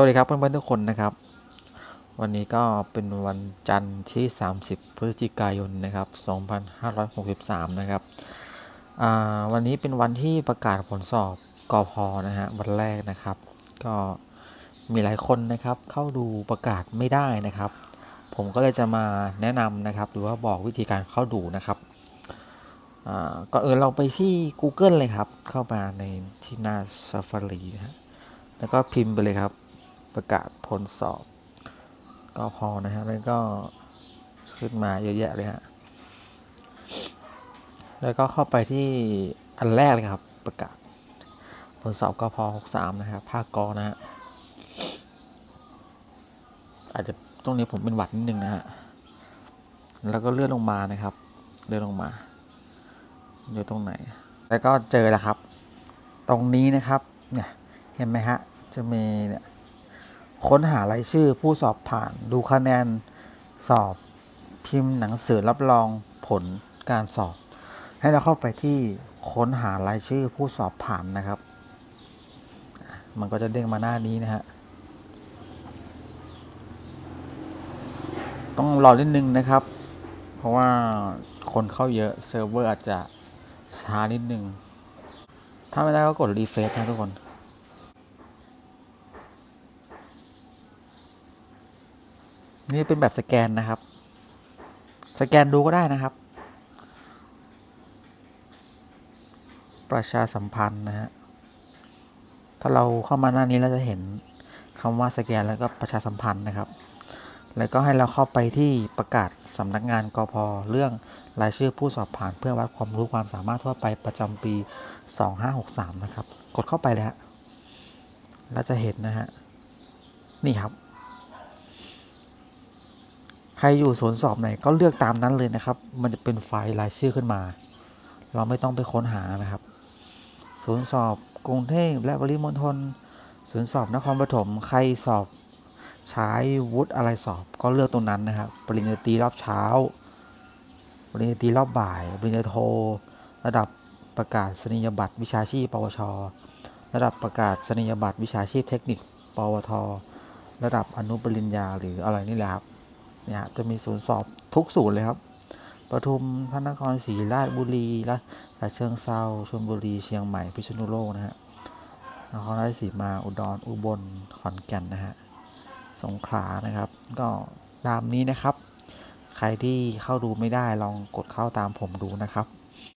วัสดีครับเพื่อนๆทุกคนนะครับ วันนี้ก็เป็นวันจันทร์ที่ 30 พฤศจิกายนนะครับ 2563 นะครับวันนี้เป็นวันที่ประกาศผลสอบกอพอนะฮะวันแรกนะครับ ก็มีหลายคนนะครับเข้าดูประกาศไม่ได้นะครับ ผมก็เลยจะมาแนะนำนะครับ หรือว่าบอกวิธีการเข้าดูนะครับอ่าก่อนอื่นเราไปที่ Google เลยครับ เข้ามาในที่หน้า Safari นะฮะแล้วก็พิมพ์ไปเลยครับ ประกาศผลสอบ ก็พอนะฮะแล้วก็ขึ้นมาเยอะแยะเลยฮะ แล้วก็เข้าไปที่อันแรกเลยครับ ประกาศ ผลสอบกพ63 นะครับ ภาคกอนะฮะ อาจจะตรงนี้ผมเป็นหวัดนิดนึงนะฮะ แล้วก็เลื่อนลงมานะครับ เลื่อนลงมา อยู่ตรงไหน แล้วก็เจอแล้วครับ ตรงนี้นะครับ เนี่ย เห็นไหมฮะ จะมีเนี่ย ค้นหารายชื่อผู้สอบผ่านดูคะแนนสอบพิมพ์หนังสือรับรองผลการสอบ ให้เราเข้าไปที่ค้นหารายชื่อผู้สอบผ่านนะครับ มันก็จะเด้งมาหน้านี้นะฮะต้องรอนิดนึงนะครับ เพราะว่าคนเข้าเยอะเซิร์ฟเวอร์อาจจะช้านิดนึง ถ้าไม่ได้ก็กดรีเฟซนะทุกคน นี่เป็นแบบสแกนนะครับ สแกนดูก็ได้นะครับ ประชาสัมพันธ์นะฮะถ้าเราเข้ามาหน้านี้เราจะเห็นคำว่าสแกนแล้วก็ประชาสัมพันธ์นะครับ แล้วก็ให้เราเข้าไปที่ประกาศสำนักงานกพเรื่องรายชื่อผู้สอบผ่านเพื่อวัดความรู้ความสามารถทั่วไปประจำปี 2563 นะครับ กดเข้าไปเลยฮะเราจะเห็นนะฮะนี่ครับ ใครอยู่ศูนย์สอบไหนก็เลือกตามนั้นเลยนะครับ มันจะเป็นไฟล์รายชื่อขึ้นมา เราไม่ต้องไปค้นหานะครับ ศูนย์สอบกรุงเทพและปริมณฑลศูนย์สอบนครปฐมใครสอบใช้วุฒิอะไรสอบก็เลือกตรงนั้นนะครับ ปริญญาตรีรอบเช้า ปริญญาตรีรอบบ่าย ปริญญาโท ระดับประกาศนียบัตรวิชาชีพ ปวช ระดับประกาศนียบัตรวิชาชีพเทคนิค ปวท ระดับอนุปริญญาหรืออะไรนี่แหละครับ เนี่ยจะมีศูนย์สอบทุกศูนย์เลยครับปทุมพระนครศรีราชบุรีและราชเชิงเซาชลบุรีเชียงใหม่พิษณุโลกนะฮะนครราชสีมาอุดรอุบลขอนแก่นนะฮะสงขลานะครับ ก็ตามนี้นะครับ ใครที่เข้าดูไม่ได้ลองกดเข้าตามผมดูนะครับ